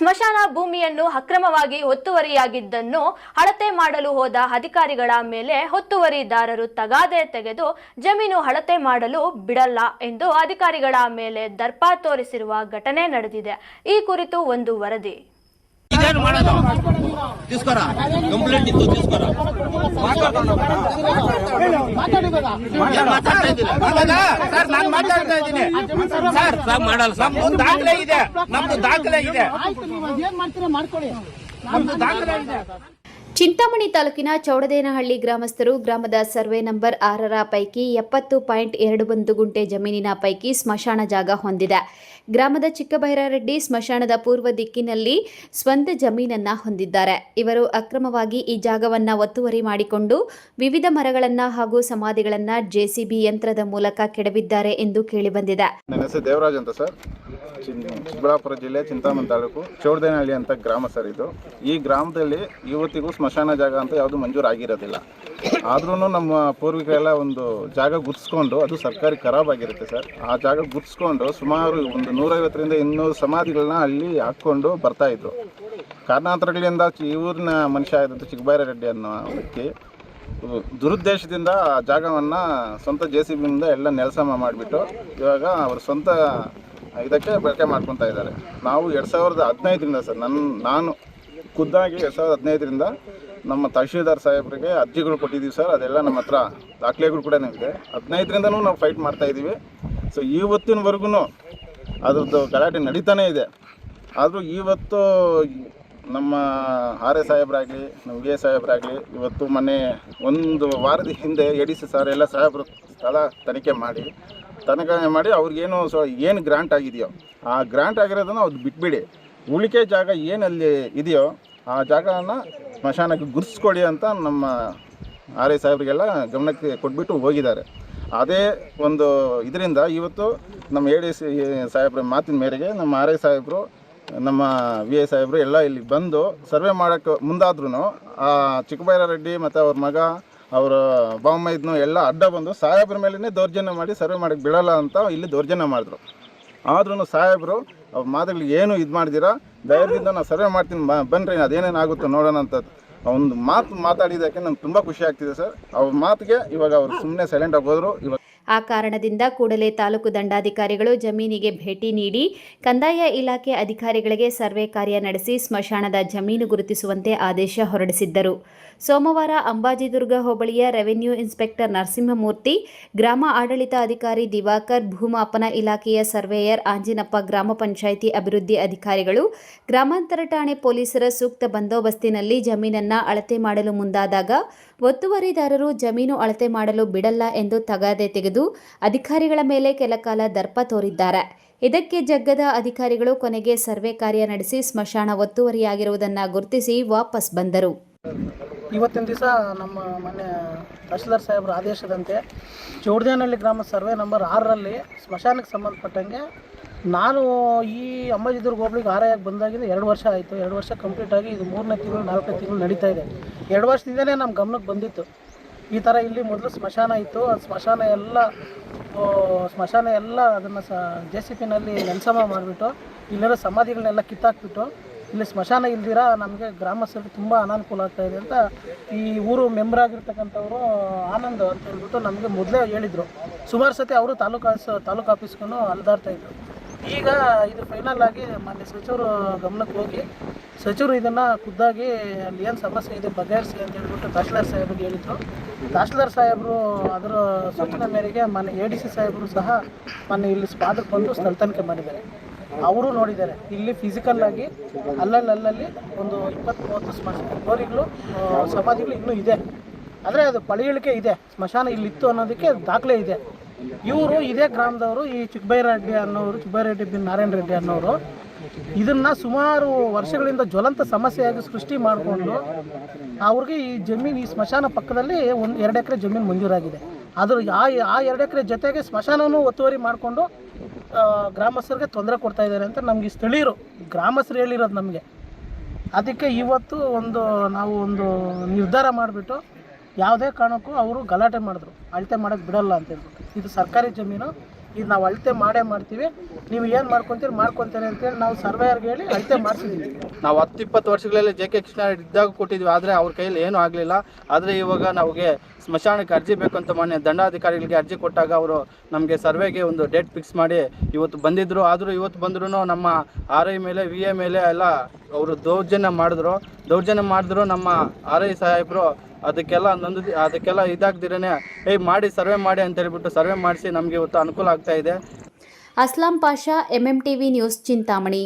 ಸ್ಮಶಾನ ಭೂಮಿಯನ್ನು ಅಕ್ರಮವಾಗಿ ಒತ್ತುವರಿಯಾಗಿದ್ದನ್ನು ಅಳತೆ ಮಾಡಲು ಹೋದ ಅಧಿಕಾರಿಗಳ ಮೇಲೆ ಒತ್ತುವರಿದಾರರು ತಗಾದೆ ತೆಗೆದು ಜಮೀನು ಅಳತೆ ಮಾಡಲು ಬಿಡಲ್ಲ ಎಂದು ಅಧಿಕಾರಿಗಳ ಮೇಲೆ ದರ್ಪ ತೋರಿಸಿರುವ ಘಟನೆ ನಡೆದಿದೆ. ಈ ಕುರಿತು ಒಂದು ವರದಿ. తీసుకురా. కంప్లైంట్ ఇద్దు తీసుకురా. ಮಾತಾಡ್ತಾ ಇದ್ದೀನಿ ಸರ್ ಸರ್ ಮಾಡಲ್ಲ ನಮ್ದು ದಾಖಲೆ ಇದೆ ನಮ್ಮ ದಾಖಲೆ ಇದೆ ನಮ್ದು ದಾಖಲೆ ಇದೆ ಚಿಂತಾಮಣಿ ತಾಲೂಕಿನ ಚೌಡದೇನಹಳ್ಳಿ ಗ್ರಾಮಸ್ಥರು ಗ್ರಾಮದ ಸರ್ವೆ ನಂಬರ್ ಆರರ ಪೈಕಿ ಎಪ್ಪತ್ತು ಪಾಯಿಂಟ್ ಎರಡು ಒಂದು ಗುಂಟೆ ಜಮೀನಿನ ಪೈಕಿ ಸ್ಮಶಾನ ಜಾಗ ಹೊಂದಿದೆ. ಗ್ರಾಮದ ಚಿಕ್ಕಬೈರಾರೆಡ್ಡಿ ಸ್ಮಶಾನದ ಪೂರ್ವ ದಿಕ್ಕಿನಲ್ಲಿ ಸ್ವಂತ ಜಮೀನನ್ನ ಹೊಂದಿದ್ದಾರೆ. ಇವರು ಅಕ್ರಮವಾಗಿ ಈ ಜಾಗವನ್ನು ಒತ್ತುವರಿ ಮಾಡಿಕೊಂಡು ವಿವಿಧ ಮರಗಳನ್ನ ಹಾಗೂ ಸಮಾಧಿಗಳನ್ನ ಜೆಸಿಬಿ ಯಂತ್ರದ ಮೂಲಕ ಕೆಡವಿದ್ದಾರೆ ಎಂದು ಕೇಳಿಬಂದಿದೆ. ಚಿಕ್ಕಬಳ್ಳಾಪುರ ಜಿಲ್ಲೆ ಚಿಂತಾಮಣಿ ತಾಲೂಕು ಚೌಡದೇನಹಳ್ಳಿ ಅಂತ ಗ್ರಾಮ ಸರ್ ಇದು. ಈ ಗ್ರಾಮದಲ್ಲಿ ಇವತ್ತಿಗೂ ಸ್ಮಶಾನ ಜಾಗ ಅಂತ ಯಾವುದು ಮಂಜೂರಾಗಿರೋದಿಲ್ಲ ಆದ್ರೂ ನಮ್ಮ ಪೂರ್ವಿಕರೆಲ್ಲ ಒಂದು ಜಾಗ ಗುರ್ಸ್ಕೊಂಡು, ಅದು ಸರ್ಕಾರಿ ಖರಾಬ್ ಆಗಿರುತ್ತೆ ಸರ್. ಆ ಜಾಗ ಗುರ್ಸ್ಕೊಂಡು ಸುಮಾರು ಒಂದು ನೂರೈವತ್ತರಿಂದ ಇನ್ನೂರು ಸಮಾಧಿಗಳನ್ನ ಅಲ್ಲಿ ಹಾಕ್ಕೊಂಡು ಬರ್ತಾ ಇದ್ರು. ಕಾರಣಾಂತರಗಳಿಂದ ಊರಿನ ಮನುಷ್ಯ ಆದಂಥ ಚಿಕ್ಕಬೈರಾರೆಡ್ಡಿ ಅನ್ನೋ ವ್ಯಕ್ತಿ ದುರುದ್ದೇಶದಿಂದ ಆ ಜಾಗವನ್ನು ಸ್ವಂತ ಜೆ ಸಿ ಬಿಯಿಂದ ಎಲ್ಲ ನೆಲಸಮ ಮಾಡಿಬಿಟ್ಟು ಇವಾಗ ಅವ್ರ ಸ್ವಂತ ಇದಕ್ಕೆ ಬಳಕೆ ಮಾಡ್ಕೊತಾ ಇದ್ದಾರೆ. ನಾವು ಎರಡು ಸಾವಿರದ ಹದಿನೈದರಿಂದ ಸರ್ ನನ್ನ ನಾನು ಖುದ್ದಾಗಿ ಎರಡು ಸಾವಿರದ ಹದಿನೈದರಿಂದ ನಮ್ಮ ತಹಶೀಲ್ದಾರ್ ಸಾಹೇಬರಿಗೆ ಅರ್ಜಿಗಳು ಕೊಟ್ಟಿದ್ದೀವಿ ಸರ್, ಅದೆಲ್ಲ ನಮ್ಮ ಹತ್ರ ದಾಖಲೆಗಳು ಕೂಡ ಇದೆ ಹದಿನೈದರಿಂದನೂ ನಾವು ಫೈಟ್ ಮಾಡ್ತಾ ಇದ್ದೀವಿ. ಸೊ ಇವತ್ತಿನವರೆಗೂ ಅದ್ರದ್ದು ಗಲಾಟೆ ನಡೀತಾನೇ ಇದೆ. ಆದರೂ ಇವತ್ತು ನಮ್ಮ ಆರ್ ಎ ಸಾಹೇಬರಾಗಲಿ, ನಮ್ಮ ವಿ ಸಾಹೇಬ್ರಾಗಲಿ ಇವತ್ತು ಮೊನ್ನೆ ಒಂದು ವಾರದ ಹಿಂದೆ ಎ ಡಿ ಸಿ ಸರ್ ಎಲ್ಲ ಸಾಹೇಬರು ಸ್ಥಳ ತನಿಖೆ ಮಾಡಿ ತನಿಖೆ ಮಾಡಿ ಅವ್ರಿಗೇನು ಸೊ ಏನು ಗ್ರಾಂಟ್ ಆಗಿದೆಯೋ, ಆ ಗ್ರಾಂಟ್ ಆಗಿರೋದನ್ನು ಅವ್ರು ಬಿಟ್ಬಿಡಿ. ಉಳಿಕೆ ಜಾಗ ಏನಲ್ಲಿ ಇದೆಯೋ, ಆ ಜಾಗನ ಸ್ಮಶಾನಕ್ಕೆ ಗುರ್ಸ್ಕೊಡಿ ಅಂತ ನಮ್ಮ ಆರ್ ಐ ಸಾಹೇಬ್ರಿಗೆಲ್ಲ ಗಮನಕ್ಕೆ ಕೊಟ್ಬಿಟ್ಟು ಹೋಗಿದ್ದಾರೆ. ಅದೇ ಒಂದು ಇದರಿಂದ ಇವತ್ತು ನಮ್ಮ ಎ ಡಿ ಸಾಹೇಬ್ರ ಮಾತಿನ ಮೇರೆಗೆ ನಮ್ಮ ಆರ್ ಐ ಸಾಹೇಬರು, ನಮ್ಮ ವಿ ಐ ಸಾಹೇಬರು ಎಲ್ಲ ಇಲ್ಲಿ ಬಂದು ಸರ್ವೆ ಮಾಡೋಕ್ಕೆ ಮುಂದಾದ್ರೂ ಆ ಚಿಕ್ಕಬೈರಾರೆಡ್ಡಿ ಮತ್ತು ಅವ್ರ ಮಗ ಅವರ ಇದ್ನು ಎಲ್ಲ ಅಡ್ಡ ಬಂದು ಸಾಹೇಬ್ರ ಮೇಲೇ ದೌರ್ಜನ್ಯ ಮಾಡಿ ಸರ್ವೆ ಮಾಡಕ್ಕೆ ಬಿಡಲ್ಲ ಅಂತ ಇಲ್ಲಿ ದೌರ್ಜನ್ಯ ಮಾಡಿದ್ರು. ಆದ್ರೂ ಸಾಹೇಬರು, ಅವ್ರ ಮಾತುಗಳಿಗೆ ಏನು ಇದು ಮಾಡಿದಿರಾ? ಧೈರ್ಯದಿಂದ ನಾನು ಸರ್ವೆ ಮಾಡ್ತೀನಿ ಬನ್ನಿರಿ ಅದೇನೇನು ಆಗುತ್ತೋ ನೋಡೋಣ ಅಂತ ಒಂದು ಮಾತು ಮಾತಾಡಿದ್ದಕ್ಕೆ ನಂಗೆ ತುಂಬ ಖುಷಿ ಆಗ್ತಿದೆ ಸರ್. ಅವ್ರ ಮಾತಿಗೆ ಇವಾಗ ಅವ್ರು ಸುಮ್ಮನೆ ಸೈಲೆಂಟ್ ಆಗೋದ್ರು ಇವಾಗ ಆ ಕಾರಣದಿಂದ ಕೂಡಲೇ ತಾಲೂಕು ದಂಡಾಧಿಕಾರಿಗಳು ಜಮೀನಿಗೆ ಭೇಟಿ ನೀಡಿ ಕಂದಾಯ ಇಲಾಖೆ ಅಧಿಕಾರಿಗಳಿಗೆ ಸರ್ವೆ ಕಾರ್ಯ ನಡೆಸಿ ಸ್ಮಶಾನದ ಜಮೀನು ಗುರುತಿಸುವಂತೆ ಆದೇಶ ಹೊರಡಿಸಿದ್ದರು. ಸೋಮವಾರ ಅಂಬಾಜಿದುರ್ಗ ಹೋಬಳಿಯ ರೆವೆನ್ಯೂ ಇನ್ಸ್ಪೆಕ್ಟರ್ ನರಸಿಂಹಮೂರ್ತಿ, ಗ್ರಾಮ ಆಡಳಿತ ಅಧಿಕಾರಿ ದಿವಾಕರ್, ಭೂಮಾಪನ ಇಲಾಖೆಯ ಸರ್ವೇಯರ್ ಆಂಜಿನಪ್ಪ, ಗ್ರಾಮ ಪಂಚಾಯಿತಿ ಅಭಿವೃದ್ಧಿ ಅಧಿಕಾರಿಗಳು, ಗ್ರಾಮಾಂತರ ಠಾಣೆ ಪೊಲೀಸರ ಸೂಕ್ತ ಬಂದೋಬಸ್ತಿನಲ್ಲಿ ಜಮೀನನ್ನ ಅಳತೆ ಮಾಡಲು ಮುಂದಾದಾಗ, ಒತ್ತುವರಿದಾರರು ಜಮೀನು ಅಳತೆ ಮಾಡಲು ಬಿಡಲ್ಲ ಎಂದು ತಗಾದೆ ತೆಗೆದು ಅಧಿಕಾರಿಗಳ ಮೇಲೆ ಕೆಲಕಾಲ ದರ್ಪ ತೋರಿದ್ದಾರೆ. ಇದಕ್ಕೆ ಜಗ್ಗದ ಅಧಿಕಾರಿಗಳು ಕೊನೆಗೆ ಸರ್ವೆ ಕಾರ್ಯ ನಡೆಸಿ ಸ್ಮಶಾನ ಒತ್ತುವರಿಯಾಗಿರುವುದನ್ನು ಗುರುತಿಸಿ ವಾಪಸ್ ಬಂದರು. ಇವತ್ತಿನ ದಿವಸ ನಮ್ಮ ಮನೆ ತಹಶೀಲ್ದಾರ್ ಸಾಹೇಬರ ಆದೇಶದಂತೆ ಚೌಡದೇನಹಳ್ಳಿ ಗ್ರಾಮ ಸರ್ವೆ ನಂಬರ್ ಆರರಲ್ಲಿ ಸ್ಮಶಾನಕ್ಕೆ ಸಂಬಂಧಪಟ್ಟಂಗೆ ನಾನು ಈ ಅಂಬಾಜಿದುರ್ಗ ಹೋಬಳಿಗೆ ಆರಾಯಾಗಿ ಬಂದಾಗಿದ್ದು ಎರಡು ವರ್ಷ ಆಯಿತು. ಎರಡು ವರ್ಷ ಕಂಪ್ಲೀಟ್ ಆಗಿ ಇದು ಮೂರನೇ ತಿಂಗಳು, ನಾಲ್ಕನೇ ತಿಂಗಳು ನಡೀತಾ ಇದೆ. ಎರಡು ವರ್ಷದಿಂದಲೇ ನಮ್ಮ ಗಮನಕ್ಕೆ ಬಂದಿತ್ತು. ಈ ಥರ ಇಲ್ಲಿ ಮೊದಲು ಸ್ಮಶಾನ ಇತ್ತು. ಆ ಸ್ಮಶಾನ ಎಲ್ಲ ಸ್ಮಶಾನ ಎಲ್ಲ ಅದನ್ನು ಸ, ಜೆ ಸಿ ಪಿನಲ್ಲಿ ನೆಲಸಮ ಮಾಡಿಬಿಟ್ಟು ಇಲ್ಲಿರೋ ಸಮಾಧಿಗಳನ್ನೆಲ್ಲ ಕಿತ್ತಾಕ್ಬಿಟ್ಟು, ಇಲ್ಲಿ ಸ್ಮಶಾನ ಇಲ್ದಿರ ನಮಗೆ ಗ್ರಾಮಸ್ಥರಿಗೆ ತುಂಬ ಅನಾನುಕೂಲ ಆಗ್ತಾ ಅಂತ ಈ ಊರು ಮೆಂಬರ್ ಆಗಿರ್ತಕ್ಕಂಥವ್ರು ಆನಂದ್ ಅಂತ ಹೇಳ್ಬಿಟ್ಟು ನಮಗೆ ಮೊದಲೇ ಹೇಳಿದರು. ಸುಮಾರು ಸತಿ ಅವರು ತಾಲೂಕು ತಾಲೂಕು ಆಫೀಸ್ಗೂ ಅಲ್ದಾಡ್ತಾ ಇದ್ರು. ಈಗ ಇದು ಫೈನಲ್ ಆಗಿ ಮಾನ್ಯ ಸಚಿವರು ಗಮನಕ್ಕೆ ಹೋಗಿ, ಸಚಿವರು ಇದನ್ನು ಖುದ್ದಾಗಿ ಅಲ್ಲಿ ಏನು ಸಮಸ್ಯೆ ಇದೆ ಬಗೆಹರಿಸಿ ಅಂತ ಹೇಳ್ಬಿಟ್ಟು ತಹಶೀಲ್ದಾರ್ ಸಾಹೇಬ್ರಿಗೆ ಹೇಳಿದ್ರು. ತಹಶೀಲ್ದಾರ್ ಸಾಹೇಬರು ಅದರ ಸೂಚನೆ ಮೇರೆಗೆ ಮಾನ್ಯ ಎ ಡಿ ಸಿ ಸಾಹೇಬರು ಸಹ ಮೊನ್ನೆ ಇಲ್ಲಿ ಸ್ಪಾಟಕ್ಕೆ ಬಂದು ಸ್ಥಳ ತನಿಖೆ ಮಾಡಿದ್ದಾರೆ. ಅವರು ನೋಡಿದ್ದಾರೆ, ಇಲ್ಲಿ ಫಿಸಿಕಲ್ ಆಗಿ ಅಲ್ಲಲ್ಲಿ ಒಂದು ಇಪ್ಪತ್ತು, ಮೂವತ್ತು ಸ್ಮಶಾನ ಸಮಾಧಿಗಳು ಇನ್ನೂ ಇದೆ. ಆದರೆ ಅದು ಪಳಿಯಳಿಕೆ ಇದೆ, ಸ್ಮಶಾನ ಇಲ್ಲಿತ್ತು ಅನ್ನೋದಕ್ಕೆ ದಾಖಲೆ ಇದೆ. ಇವರು ಇದೇ ಗ್ರಾಮದವರು, ಈ ಚಿಕ್ಕಬೈರೆಡ್ಡಿ ಅನ್ನೋರು ಚಿಕ್ಕಬೈರೆಡ್ಡಿ ಬಿನ್ ನಾರಾಯಣ ರೆಡ್ಡಿ ಅನ್ನೋರು. ಇದನ್ನ ಸುಮಾರು ವರ್ಷಗಳಿಂದ ಜ್ವಲಂತ ಸಮಸ್ಯೆಯಾಗಿ ಸೃಷ್ಟಿ ಮಾಡಿಕೊಂಡು ಅವ್ರಿಗೆ ಈ ಜಮೀನು, ಈ ಸ್ಮಶಾನ ಪಕ್ಕದಲ್ಲಿ ಒಂದು ಎರಡು ಎಕರೆ ಜಮೀನು ಮಂಜೂರಾಗಿದೆ. ಅದ್ರ ಆ ಆ ಎರಡು ಎಕರೆ ಜೊತೆಗೆ ಸ್ಮಶಾನವನ್ನು ಒತ್ತುವರಿ ಮಾಡಿಕೊಂಡು ಗ್ರಾಮಸ್ಥರಿಗೆ ತೊಂದರೆ ಕೊಡ್ತಾ ಇದ್ದಾರೆ ಅಂತ ನಮಗೆ ಸ್ಥಳೀಯರು, ಗ್ರಾಮಸ್ಥರು ಹೇಳಿರೋದು ನಮಗೆ. ಅದಕ್ಕೆ ಇವತ್ತು ಒಂದು ನಾವು ಒಂದು ನಿರ್ಧಾರ ಮಾಡಿಬಿಟ್ಟು ಯಾವುದೇ ಕಾರಣಕ್ಕೂ ಅವರು ಗಲಾಟೆ ಮಾಡಿದ್ರು. ಅಳತೆ ಮಾಡೋಕ್ಕೆ ಬಿಡಲ್ಲ ಅಂತ ಹೇಳ್ಬಿಟ್ಟು. ಇದು ಸರ್ಕಾರಿ ಜಮೀನು. ಇದು ನಾವು ಅಳತೆ ಮಾಡೇ ಮಾಡ್ತೀವಿ. ನೀವು ಏನು ಮಾಡ್ಕೊತೀರಿ ಮಾಡ್ಕೊತೀರಿ ಅಂತೇಳಿ ನಾವು ಸರ್ವೇಯರ್ಗೆ ಹೇಳಿ ಅಳತೆ ಮಾಡಿಸಿದ್ದೀವಿ ನಾವು ಹತ್ತು ಇಪ್ಪತ್ತು ವರ್ಷಗಳಲ್ಲಿ ಜೆ ಕೆ ಕೃಷ್ಣ ಇದ್ದಾಗ ಕೊಟ್ಟಿದ್ವಿ. ಆದರೆ ಅವ್ರ ಕೈಯಲ್ಲಿ ಏನೂ ಆಗಲಿಲ್ಲ. ಆದರೆ ಇವಾಗ ನಮಗೆ ಸ್ಮಶಾನಕ್ಕೆ ಅರ್ಜಿ ಬೇಕು ಅಂತ ಮಾನ್ಯ ದಂಡಾಧಿಕಾರಿಗಳಿಗೆ ಅರ್ಜಿ ಕೊಟ್ಟಾಗ ಅವರು ನಮಗೆ ಸರ್ವೆಗೆ ಒಂದು ಡೇಟ್ ಫಿಕ್ಸ್ ಮಾಡಿ ಇವತ್ತು ಬಂದಿದ್ದರು ಆದರೂ ಇವತ್ತು ಬಂದ್ರೂ ನಮ್ಮ ಆರ್ ಐ ಮೇಲೆ ವಿ ಎ ಮೇಲೆ ಎಲ್ಲ ಅವರು ದೌರ್ಜನ್ಯ ಮಾಡಿದ್ರು ದೌರ್ಜನ್ಯ ಮಾಡಿದ್ರು ನಮ್ಮ ಆರ್ ಐ ಸಾಹೇಬರು. ಅದಕ್ಕೆಲ್ಲ ನೊಂದು ಅದಕ್ಕೆಲ್ಲ ಇದಾಗ್ದಿರೇ ಏಯ್, ಮಾಡಿ, ಸರ್ವೆ ಮಾಡಿ ಅಂತ ಹೇಳ್ಬಿಟ್ಟು ಸರ್ವೆ ಮಾಡಿಸಿ ನಮಗೆ ಇವತ್ತು ಅನುಕೂಲ ಆಗ್ತಾ ಇದೆ. Aslam Pasha MM TV news Chintamani.